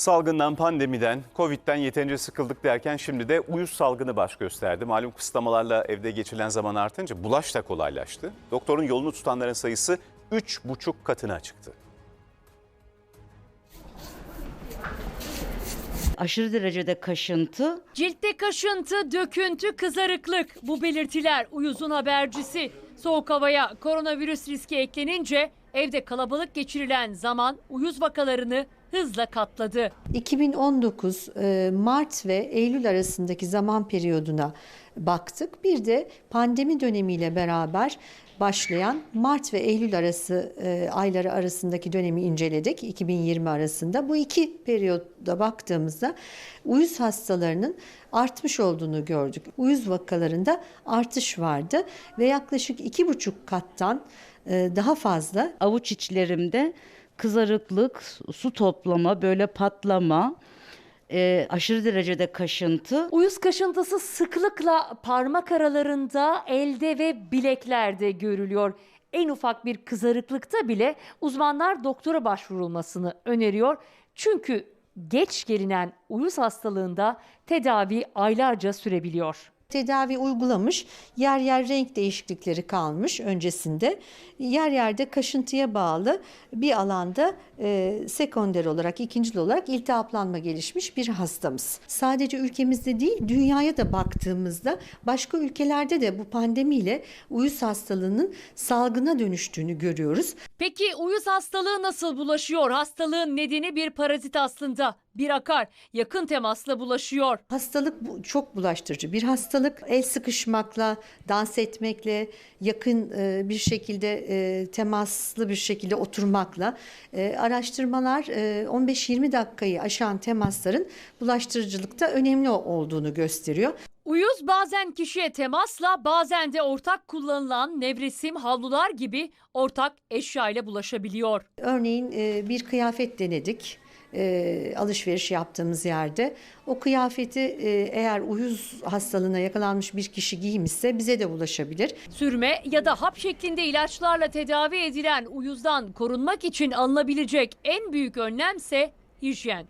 Salgından, pandemiden, Covid'den yeterince sıkıldık derken şimdi de uyuz salgını baş gösterdi. Malum kısıtlamalarla evde geçirilen zaman artınca bulaş da kolaylaştı. Doktorun yolunu tutanların sayısı 3,5 katına çıktı. aşırı derecede kaşıntı, Ciltte kaşıntı, döküntü, kızarıklık bu belirtiler uyuzun habercisi. Soğuk havaya koronavirüs riski eklenince evde kalabalık geçirilen zaman uyuz vakalarını hızla katladı. 2019 e, Mart ve Eylül arasındaki zaman periyoduna baktık. Bir de pandemi dönemiyle beraber başlayan Mart ve Eylül arası e, ayları arasındaki dönemi inceledik 2020 arasında. Bu iki periyoda baktığımızda uyuz hastalarının artmış olduğunu gördük. Uyuz vakalarında artış vardı ve yaklaşık iki buçuk kattan e, daha fazla avuç içlerimde kızarıklık, su toplama, böyle patlama, e, aşırı derecede kaşıntı. Uyuz kaşıntısı sıklıkla parmak aralarında, elde ve bileklerde görülüyor. En ufak bir kızarıklıkta bile uzmanlar doktora başvurulmasını öneriyor. Çünkü geç gelinen uyuz hastalığında tedavi aylarca sürebiliyor. Tedavi uygulamış. Yer yer renk değişiklikleri kalmış öncesinde. Yer yerde kaşıntıya bağlı bir alanda e, sekonder olarak, ikincil olarak iltihaplanma gelişmiş bir hastamız. Sadece ülkemizde değil, dünyaya da baktığımızda başka ülkelerde de bu pandemiyle uyuz hastalığının salgına dönüştüğünü görüyoruz. Peki uyuz hastalığı nasıl bulaşıyor? Hastalığın nedeni bir parazit aslında. Bir akar yakın temasla bulaşıyor. Hastalık bu, çok bulaştırıcı bir hastalık. El sıkışmakla, dans etmekle, yakın e, bir şekilde e, temaslı bir şekilde oturmakla e, araştırmalar e, 15-20 dakikayı aşan temasların bulaştırıcılıkta önemli olduğunu gösteriyor. Uyuz bazen kişiye temasla bazen de ortak kullanılan nevresim, havlular gibi ortak eşya ile bulaşabiliyor. Örneğin e, bir kıyafet denedik e, alışveriş yaptığımız yerde. O kıyafeti e, eğer uyuz hastalığına yakalanmış bir kişi giymişse bize de bulaşabilir. Sürme ya da hap şeklinde ilaçlarla tedavi edilen uyuzdan korunmak için alınabilecek en büyük önlemse hijyen.